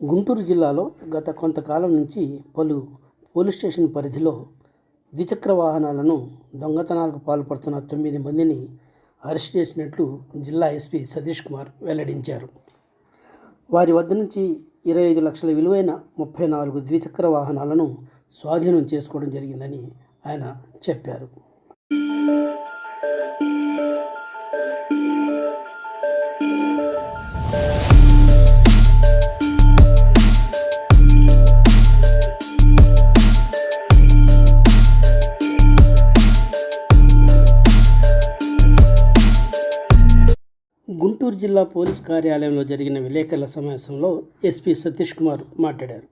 గుంటూరు జిల్లాలో గత కొంతకాలం నుంచి పలు పోలీస్ స్టేషన్ పరిధిలో ద్విచక్ర వాహనాలను దొంగతనాలకు పాల్పడుతున్న తొమ్మిది మందిని అరెస్ట్ చేసినట్లు జిల్లా ఎస్పీ సతీష్ కుమార్ వెల్లడించారు. వారి వద్ద నుంచి ఇరవై ఐదు లక్షల విలువైన ముప్పై నాలుగు ద్విచక్ర వాహనాలను స్వాధీనం చేసుకోవడం జరిగిందని ఆయన చెప్పారు. గుంటూరు జిల్లా పోలీస్ కార్యాలయంలో జరిగిన విలేకరుల సమావేశంలో ఎస్పీ సతీష్ కుమార్ మాట్లాడారు.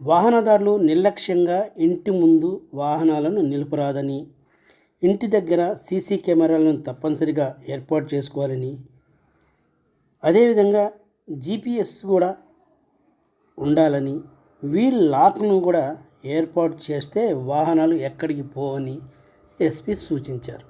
వాహనదారులు నిర్లక్ష్యంగా ఇంటి ముందు వాహనాలను నిలుపరాదని ఇంటి దగ్గర సీసీ కెమెరాలను తప్పనిసరిగా ఏర్పాటు చేసుకోవాలని అదేవిధంగా జీపీఎస్ కూడా ఉండాలని వీల్ లాక్ను కూడా ఏర్పాటు చేస్తే వాహనాలు ఎక్కడికి పోవని ఎస్పీ సూచించారు.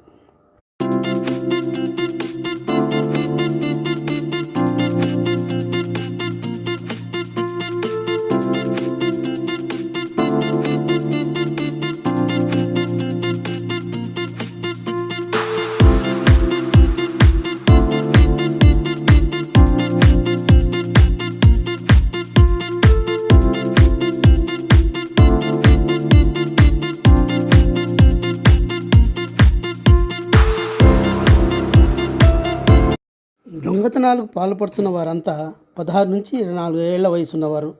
దొంగతనాలకు పాల్పడుతున్న వారంతా పదహారు నుంచి ఇరవై నాలుగు ఏళ్ళ వయసు ఉన్నవారు.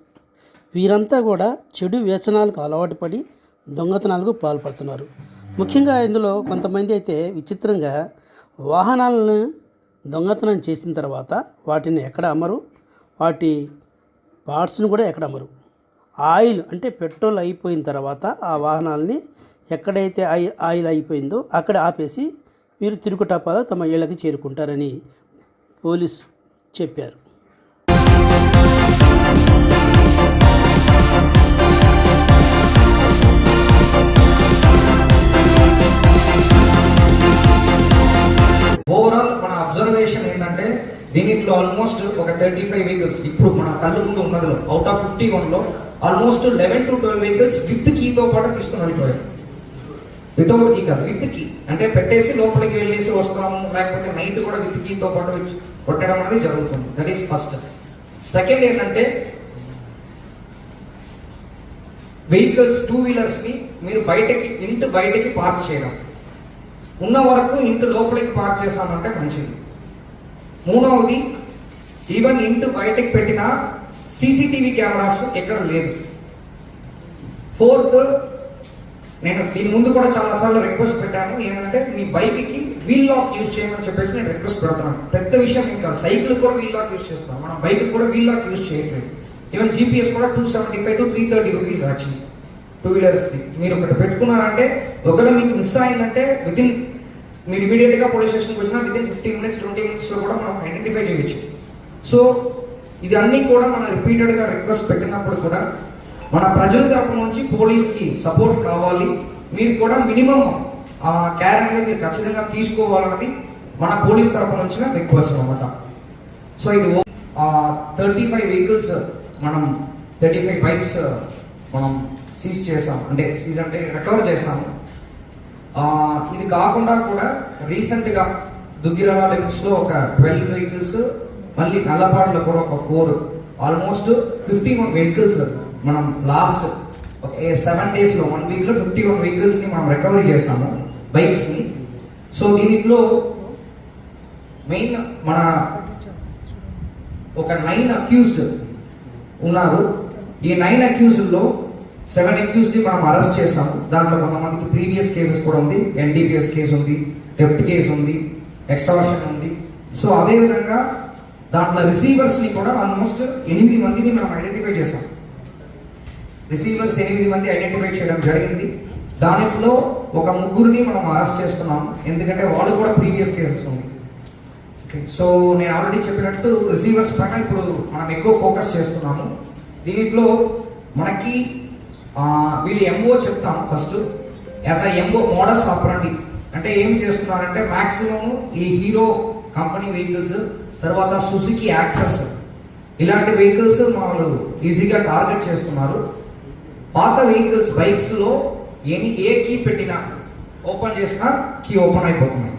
వీరంతా కూడా చెడు వ్యసనాలకు అలవాటు పడి దొంగతనాలకు పాల్పడుతున్నారు. ముఖ్యంగా ఇందులో కొంతమంది అయితే విచిత్రంగా వాహనాలను దొంగతనం చేసిన తర్వాత వాటిని ఎక్కడ అమ్మరు? వాటి పార్ట్స్ను కూడా ఎక్కడ అమ్మరు? ఆయిల్ అంటే పెట్రోల్ అయిపోయిన తర్వాత ఆ వాహనాలని ఎక్కడైతే ఆయి ఆయిల్ అయిపోయిందో అక్కడ ఆపేసి వీరు తిరుగుటపాలో తమ ఇళ్ళకి చేరుకుంటారని పోలీసు చెప్పారు. ఓవరాల్ మన అబ్జర్వేషన్ ఏంటంటే దీనిలో ఆల్మోస్ట్ ఒక థర్టీ ఫైవ్ వెహికల్స్ ఇప్పుడు మన కళ్ళు ముందు ఉన్నదిలో అవుట్ ఆఫ్ ఫిఫ్టీ వన్లో almost eleven to twelve vehicles with కీతో పాటు తీసుకుని వెళ్ళిపోయాయి. వితౌట్ కీ కాదు విత్ కీ అంటే పెట్టేసి లోపలికి వెళ్ళేసి వస్తాము లేకపోతే నైట్ కూడా విత్ కీతో పాటు కొట్టడం అనేది జరుగుతుంది. దట్ ఈస్ ఫస్ట్ సెకండ్ ఏంటంటే వెహికల్స్ టూ వీలర్స్ని మీరు బయటకి ఇంటి బయటకి పార్క్ చేయడం. ఉన్న వరకు ఇంటి లోపలికి పార్క్ చేసామంటే మంచిది. మూడవది ఈవెన్ ఇంటి బయటకు పెట్టిన సీసీటీవీ కెమెరాస్ ఎక్కడ లేదు. ఫోర్త్ నేను దీని ముందు కూడా చాలాసార్లు రిక్వెస్ట్ పెట్టాను. ఏంటంటే మీ బైక్కి వీల్ లాక్ యూజ్ చేయమని చెప్పేసి నేను రిక్వెస్ట్ పెడుతున్నాను. పెద్ద విషయం ఇంకా సైకిల్ కూడా వీల్ లాక్ యూజ్ చేస్తున్నాం. మన బైక్ కూడా వీల్ లాక్ యూజ్ చేయట్లేదు. ఈవెన్ జీపీఎస్ కూడా two seventy five to three thirty rupees actually two వీలర్స్కి మీరు ఒకటి పెట్టుకున్నారంటే ఒకవేళ మీకు మిస్ అయిందంటే వితిన్ మీరు ఇమీడియట్గా పోలీస్ స్టేషన్కి వచ్చినా వితిన్ ఫిఫ్టీన్ మినిట్స్ ట్వంటీ మినిట్స్లో కూడా మనం ఐడెంటిఫై చేయొచ్చు. సో ఇది అన్నీ కూడా మనం రిపీటెడ్గా రిక్వెస్ట్ పెట్టినప్పుడు కూడా మన ప్రజల తరపు నుంచి పోలీస్కి సపోర్ట్ కావాలి. మీరు కూడా మినిమం ఆ అనేది మీరు ఖచ్చితంగా తీసుకోవాలన్నది మన పోలీస్ తరపు నుంచి రిక్వెస్ట్ అనమాట సో ఇది థర్టీ ఫైవ్ వెహికల్స్ మనం థర్టీ ఫైవ్ బైక్స్ మనం సీజ్ చేసాం. అంటే సీజ్ అంటే రికవర్ చేసాము ఇది కాకుండా కూడా రీసెంట్గా దుగ్గిరాల లిమిట్స్లో ఒక ట్వెల్వ్ వెహికల్స్ మళ్ళీ నల్లపాడులో కూడా ఒక four almost fifty one vehicles మనం లాస్ట్ ఒక సెవెన్ డేస్లో వన్ వీక్లో ఫిఫ్టీ వన్ వెహికల్స్ని మనం రికవరీ చేసాము బైక్స్ని సో దీనిలో మెయిన్ మన ఒక నైన్ అక్యూజ్డ్ ఉన్నారు. ఈ నైన్ అక్యూజ్డ్లో సెవెన్ అక్యూజ్డ్ని మనం అరెస్ట్ చేసాము. దాంట్లో కొంతమందికి ప్రీవియస్ కేసెస్ కూడా ఉంది. ఎన్డీపీఎస్ కేసు ఉంది థెఫ్ట్ కేసు ఉంది ఎక్స్ట్రాషన్ ఉంది. సో అదే విధంగా దాంట్లో రిసీవర్స్ని కూడా ఆల్మోస్ట్ ఎనిమిది మందిని మనం ఐడెంటిఫై చేసాం. రిసీవర్స్ ఎనిమిది మంది ఐడెంటిఫై చేయడం జరిగింది. దానిలో ఒక ముగ్గురిని మనం అరెస్ట్ చేస్తున్నాము ఎందుకంటే వాళ్ళు కూడా ప్రీవియస్ కేసెస్ ఉంది. ఓకే సో నేను ఆల్రెడీ చెప్పినట్టు రిసీవర్స్ పైన ఇప్పుడు మనం ఎక్కువ ఫోకస్ చేస్తున్నాము. దీంట్లో మనకి వీళ్ళు ఎంఓ చెప్తాం first as a MO modus operandi అంటే ఏం చేస్తున్నారంటే మ్యాక్సిమం ఈ హీరో కంపెనీ వెహికల్స్ తర్వాత సుజుకి యాక్సెస్ ఇలాంటి వెహికల్స్ వాళ్ళు ఈజీగా టార్గెట్ చేస్తున్నారు. పాత వెహికల్స్ బైక్స్లో ఎన్ని ఏ కీ పెట్టినా ఓపెన్ చేసినా కీ ఓపెన్ అయిపోతుంది.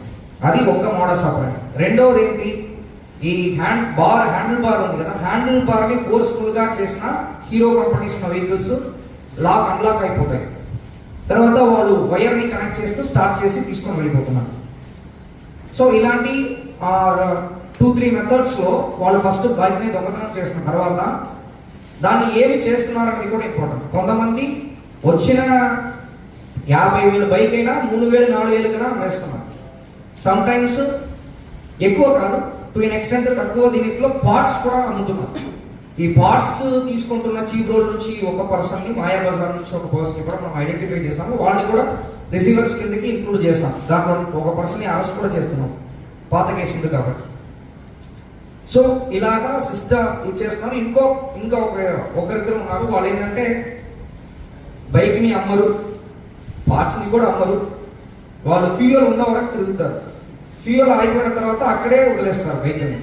అది ఒక్క మోడల్స్ ఆపరేట్ రెండవది ఏంటి? ఈ హ్యాండ్ బార్ హ్యాండిల్ బార్ ఉంది కదా హ్యాండిల్ బార్ని ఫోర్స్ఫుల్గా చేసిన హీరో కంపెనీస్ ఉన్న వెహికల్స్ లాక్ అన్లాక్ అయిపోతాయి. తర్వాత వాళ్ళు వైర్ని కనెక్ట్ చేస్తూ స్టార్ట్ చేసి తీసుకొని వెళ్ళిపోతున్నారు. సో ఇలాంటి టూ త్రీ మెథడ్స్లో వాళ్ళు ఫస్ట్ బైక్ని దొంగతనం చేసిన తర్వాత దాన్ని ఏమి చేస్తున్నారు అనేది కూడా ఇంపార్టెంట్ కొంతమంది వచ్చిన యాభై వేలు బైక్ అయినా మూడు వేలు నాలుగు వేలు కన్నా అమ్మేస్తున్నారు. సమ్ టైమ్స్ ఎక్కువ కాదు టు ఇన్ ఎక్స్టెంట్ తక్కువ దీనిలో పార్ట్స్ కూడా అమ్ముతున్నారు. ఈ పార్ట్స్ తీసుకుంటున్న చీప్ రోడ్ నుంచి ఒక పర్సన్ని మాయాబజార్ నుంచి ఒక పర్సన్ కూడా మనం ఐడెంటిఫై చేసాము. వాళ్ళని కూడా రిసీవర్స్ కిందకి ఇంక్లూడ్ చేసాం. దాంట్లో ఒక పర్సన్ని అరెస్ట్ కూడా చేస్తున్నాం. పాత కేసు ఉంది కాబట్టి. సో ఇలాగా సిస్టమ్ ఇచ్చేస్తున్నారు ఇంకో ఇంకా ఒక ఒకరిద్దరు ఉన్నారు. వాళ్ళు ఏంటంటే బైక్ని అమ్మరు పార్ట్స్ని కూడా అమ్మరు. వాళ్ళు ఫ్యూయల్ ఉన్న వరకు తిరుగుతారు. ఫ్యూయల్ ఆగిపోయిన తర్వాత అక్కడే వదిలేస్తారు బైక్ని.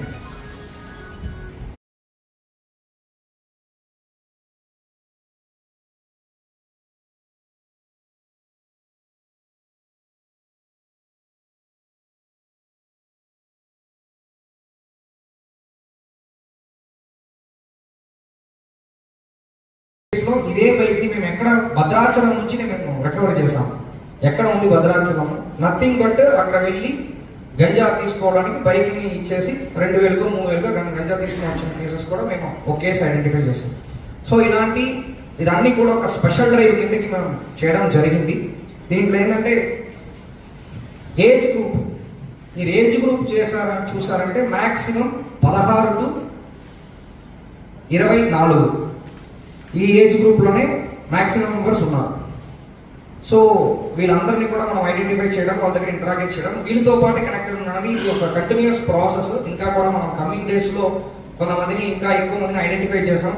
లో ఇదే బైక్ని మేము ఎక్కడ భద్రాచలం నుంచి మేము రికవర్ చేసాం ఎక్కడ ఉంది భద్రాచలం? నథింగ్ బట్ అక్కడ వెళ్ళి గంజా తీసుకోవడానికి బైక్ని ఇచ్చేసి రెండు వేలుగా మూడు వేలుగా గంజా తీసుకుని వచ్చిన కేసెస్ కూడా మేము ఒకేసి ఐడెంటిఫై చేసాం సో ఇలాంటి ఇదన్నీ కూడా ఒక స్పెషల్ డ్రైవ్ కిందకి మనం చేయడం జరిగింది. దీంట్లో ఏంటంటే ఏజ్ గ్రూప్ మీరు ఏజ్ గ్రూప్ చేశారని చూసారంటే మ్యాక్సిమం పదహారు టు ఇరవై నాలుగు. ఈ ఏజ్ గ్రూప్లోనే మ్యాక్సిమం మెంబర్స్ ఉన్నారు. సో వీళ్ళందరినీ కూడా మనం ఐడెంటిఫై చేయడం వాళ్ళ దగ్గర ఇంటరాక్ట్ చేయడం వీళ్ళతో పాటు కనెక్టెడ్ ఉన్నది ఇది ఒక కంటిన్యూస్ ప్రాసెస్ ఇంకా కూడా మనం కమింగ్ డేస్లో కొంతమందిని ఇంకా ఎక్కువ మందిని ఐడెంటిఫై చేసాం.